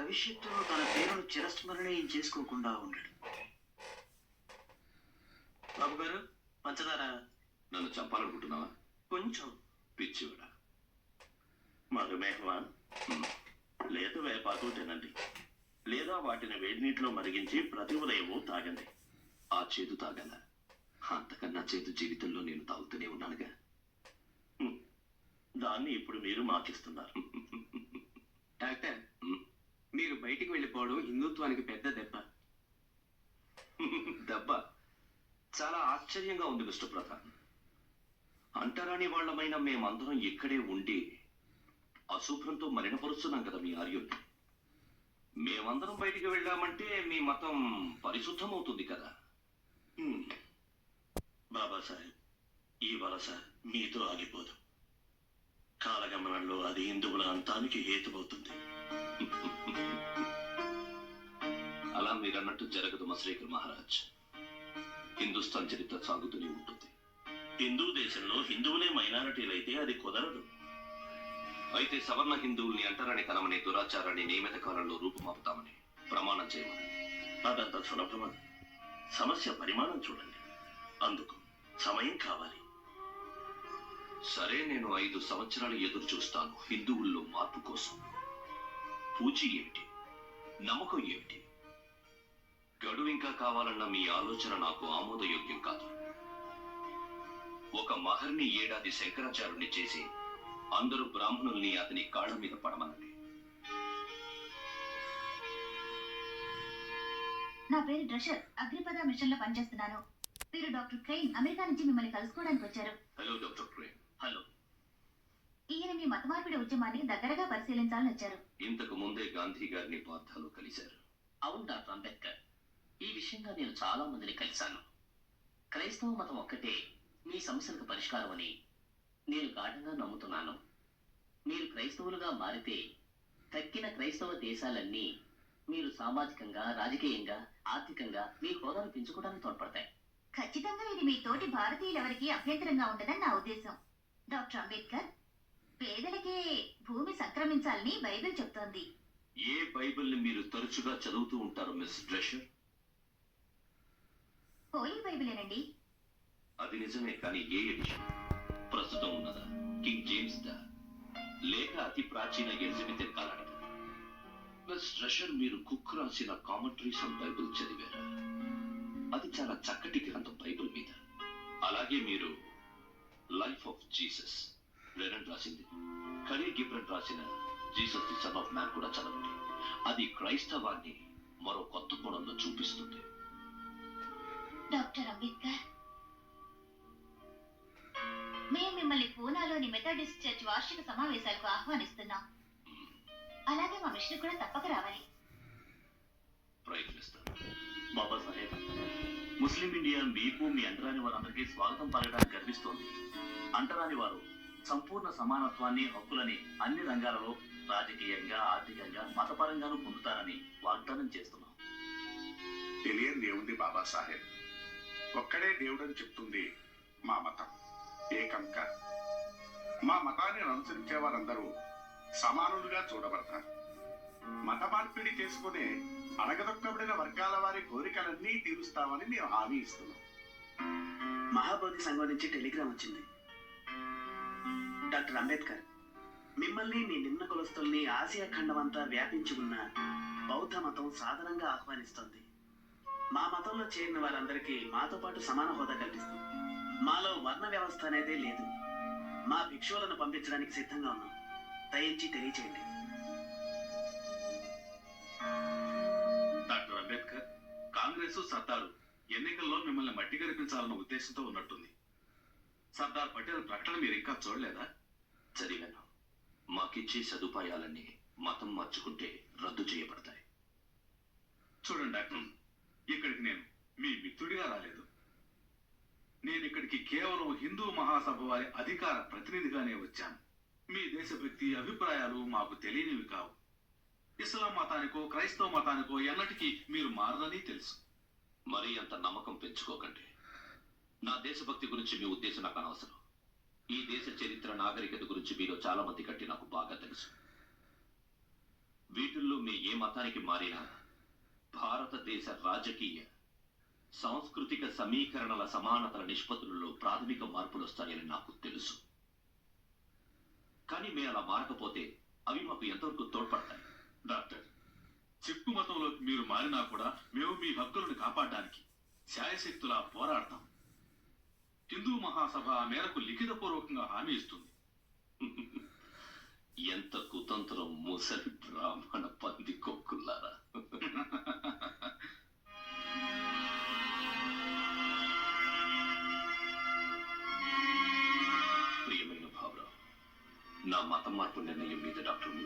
భవిష్యత్తులో తన పేరును చిరస్మరణీయం చేసుకోకుండా ఉండడు. బాబు గారు పంచదార నన్ను చంపాలనుకుంటున్నావా? కొంచెం పిచ్చివిడ. మధుమేహమా లేదు వేపాకు తినండి. లేదా వాటిని వేడి నీటిలో మరిగించి ప్రతి ఉదయము తాగండి. ఆ చేదు తాగల అంతకన్నా చేదు జీవితంలో నేను తాగుతూనే ఉన్నానుగా. దాన్ని ఇప్పుడు మీరు మాకిస్తున్నారు. డాక్టర్ మీరు బయటికి వెళ్ళిపోవడం హిందుత్వానికి పెద్ద దెబ్బ. దెబ్బ. చాలా ఆశ్చర్యంగా ఉంది మిస్టర్ ప్రధాన్ అంటరాని వాళ్ళమైన మేమందరం ఇక్కడే ఉండి అశుభ్రంతో మలినపరుస్తున్నాం కదా మీ ఆర్యుల్ని మేమందరం బయటికి వెళ్ళామంటే మీ మతం పరిశుద్ధమవుతుంది కదా. బాబా బాబాసాహెబ్ ఈ వలస మీతో ఆగిపోదు. కాలగమనంలో అది హిందువుల అంతానికి హేతువవుతుంది. అలా మీరన్నట్టు జరగదు మశ్రీకర్ మహారాజ్. హిందుస్థాన్ చరిత్ర సాగుతూనే ఉంటుంది. హిందూ దేశంలో హిందువులే మైనారిటీలైతే అది కుదరదు. అయితే సవర్ణ హిందువుల్ని అంటరాని తనమనే దురాచారాన్ని నియమిత కాలంలో రూపుమాపుతామని ప్రమాణం చేయమని. అదంత సులభమా సమస్య పరిమాణం చూడండి. అందుకు సమయం కావాలి. సరే నేను ఐదు సంవత్సరాలు ఎదురు చూస్తాను హిందువుల్లో మార్పు కోసం. పూజ ఏమిటి? నమ్మకం ఏమిటి? గడువు ఇంకా కావాలన్న మీ ఆలోచన నాకు ఆమోదయోగ్యం కాదు. ఒక మహర్ని ఏడాది శంకరాచార్యుని చేసి అందరూ బ్రాహ్మణుల్ని అతని కాళ్ళ మీద పడమనండి. నా పేరు డ్రెషర్. అగ్నిపద మిషన్లో పనిచేస్తున్నాను. మీరు డాక్టర్ క్రెయిన్ అమెరికా నుంచి మిమ్మల్ని కలుసుకోవడానికి వచ్చారు. Hello doctor Prem hello. ఈయన మీ మత మార్పిడి ఉద్యమాన్ని దగ్గరగా పరిశీలించాలని వచ్చారు. ఇంతకు ముందే గాంధీ గారిని పార్థాలో కలిశారు. అవును డాక్టర్ అంబేద్కర్. ఈ విషయంగా నేను చాలా మందిని కలిశాను. క్రైస్తవ మతం ఒక్కటే మీ సమస్యలకు పరిష్కారం అని నేను గాఢంగా నమ్ముతున్నాను. మీరు క్రైస్తవులుగా మారితే తక్కిన క్రైస్తవ దేశాలన్నీ మీరు సామాజికంగా రాజకీయంగా ఆర్థికంగా మీ హోదాను పెంచుకోవడానికి తోడ్పడతాయి. ఖచ్చితంగా ఇది మీ తోటి భారతీయులెవరికి అభ్యంతరంగా ఉండదని నా ఉద్దేశం. డాక్టర్ అంబేద్కర్ పేదలకే భూమి సంక్రమించాలని బైబిల్ చెప్తోంది. ఏ బైబిల్ని మీరు తరచుగా చదువుతూ ఉంటారు మిస్ డ్రెషర్? హోలీ బైబిలేనండి. అది నిజమే కానీ ఏ ఎడిషన్? ప్రస్తుతం ఉన్నదా? కింగ్ జేమ్స్ దా లేక అతి ప్రాచీన ఎలిజబెత్ కాలానిదా? మిస్ డ్రెషర్ మీరు కుక్ రాసిన కామెంటరీస్ ఆన్ బైబిల్ చదివారా? అది చాలా చక్కటి గ్రంథం బైబిల్ మీద. అలాగే మీరు లైఫ్ ఆఫ్ జీసస్. రెనన్ రాసింది. ఖలీల్ గిబ్రన్ రాసిన Jesus the son of man కూడా చదవండి. అది క్రైస్తవాన్ని మరో కొత్త కోణంలో చూపిస్తుంది. డాక్టర్ అంబేద్కర్ మేము మిమ్మల్ని పూనాలోని మెథడిస్ట్ చర్చ్ వార్షిక సమావేశాలకు ఆహ్వానిస్తున్నాం. అలాగే మా మిషన్ కూడా తప్పక రావాలి. ప్రయత్నిస్తాను. బాబాసాహెబ్ ముస్లిం ఇండియా మీకు మీ అంటరాని వారందరికీ స్వాగతం పలకడానికి గర్విస్తోంది. అంటరాని వారు సంపూర్ణ సమానత్వాన్ని హక్కులని అన్ని రంగాలలో రాజకీయంగా ఆర్థికంగా మతపరంగానూ పొందుతారని వాగ్దానం చేస్తున్నాం. తెలియని దేవుంది బాబాసాహెబ్. ఒక్కడే దేవుడని చెప్తుంది మా మతం. ఏకంక మా మతాన్ని అనుసరించే వారందరూ సమానులుగా చూడబడతారు. మత మార్పిడి చేసుకునే అణగదొక్కబడిన వర్గాల వారి కోరికలన్నీ తీరుస్తామని మేము హామీ ఇస్తున్నాం. మహాబోధి సంఘం నుంచి టెలిగ్రామ్ వచ్చింది. డాక్టర్ అంబేద్కర్. మిమ్మల్ని మీ నిమ్న కులస్తుల్ని ఆసియా ఖండమంతా వ్యాపించి ఉన్న బౌద్ధ మతం సాధారణంగా ఆహ్వానిస్తోంది. మా మతంలో చేరిన వారందరికీ మాతో పాటు సమాన హోదా కల్పిస్తుంది. మాలో వర్ణ వ్యవస్థ అనేదే లేదు. మా భిక్షువులను పంపించడానికి సిద్ధంగా ఉన్నాం. దయించి తెలియచేయండి. డాక్టర్ అంబేద్కర్ కాంగ్రెస్ సర్దారు ఎన్నికల్లో మిమ్మల్ని మట్టి కనిపించాలన్న ఉద్దేశంతో ఉన్నట్టుంది. సర్దార్ పటేల్ ప్రకటన మీరు ఇంకా చూడలేదా? చదివాను. మాకిచ్చే సదుపాయాలన్నీ మతం మార్చుకుంటే రద్దు చేయబడతాయి. చూడండి డాక్టర్ ఇక్కడికి నేను మీ మిత్రుడిగా రాలేదు. నేను ఇక్కడికి కేవలం హిందూ మహాసభ వారి అధికార ప్రతినిధిగానే వచ్చాను. మీ దేశభక్తి అభిప్రాయాలు మాకు తెలియనివి కావు. ఇస్లాం మతానికో క్రైస్తవ మతానికో ఎన్నటికీ మీరు మారదని తెలుసు. మరీ అంత నమ్మకం పెంచుకోకండి. నా దేశభక్తి గురించి మీ ఉద్దేశం నాకు అనవసరం. ఈ దేశ చరిత్ర నాగరికత గురించి మీలో చాలా మంది కట్టి నాకు బాగా తెలుసు. వీటిల్లో మీ ఏ మతానికి మారినా భారతదేశ రాజకీయ సాంస్కృతిక సమీకరణల సమానతల నిష్పత్తులలో ప్రాథమిక మార్పులు వస్తాయని నాకు తెలుసు. కానీ మేము అలా మారకపోతే అవి మాకు ఎంతవరకు తోడ్పడతాయి? డాక్టర్ చిక్కు మతంలోకి మీరు మారినా కూడా మేము మీ హక్కులను కాపాడడానికి శాయశక్తులా పోరాడతాం. హిందూ మహాసభ ఆ మేరకు లిఖితపూర్వకంగా హామీ ఇస్తుంది. ఎంత కుతంత్రం ముసలి బ్రాహ్మణ పంది కొక్కుల్లారా? ప్రియమైన భావరావు నా మత మార్పు నిర్ణయం మీద డాక్టర్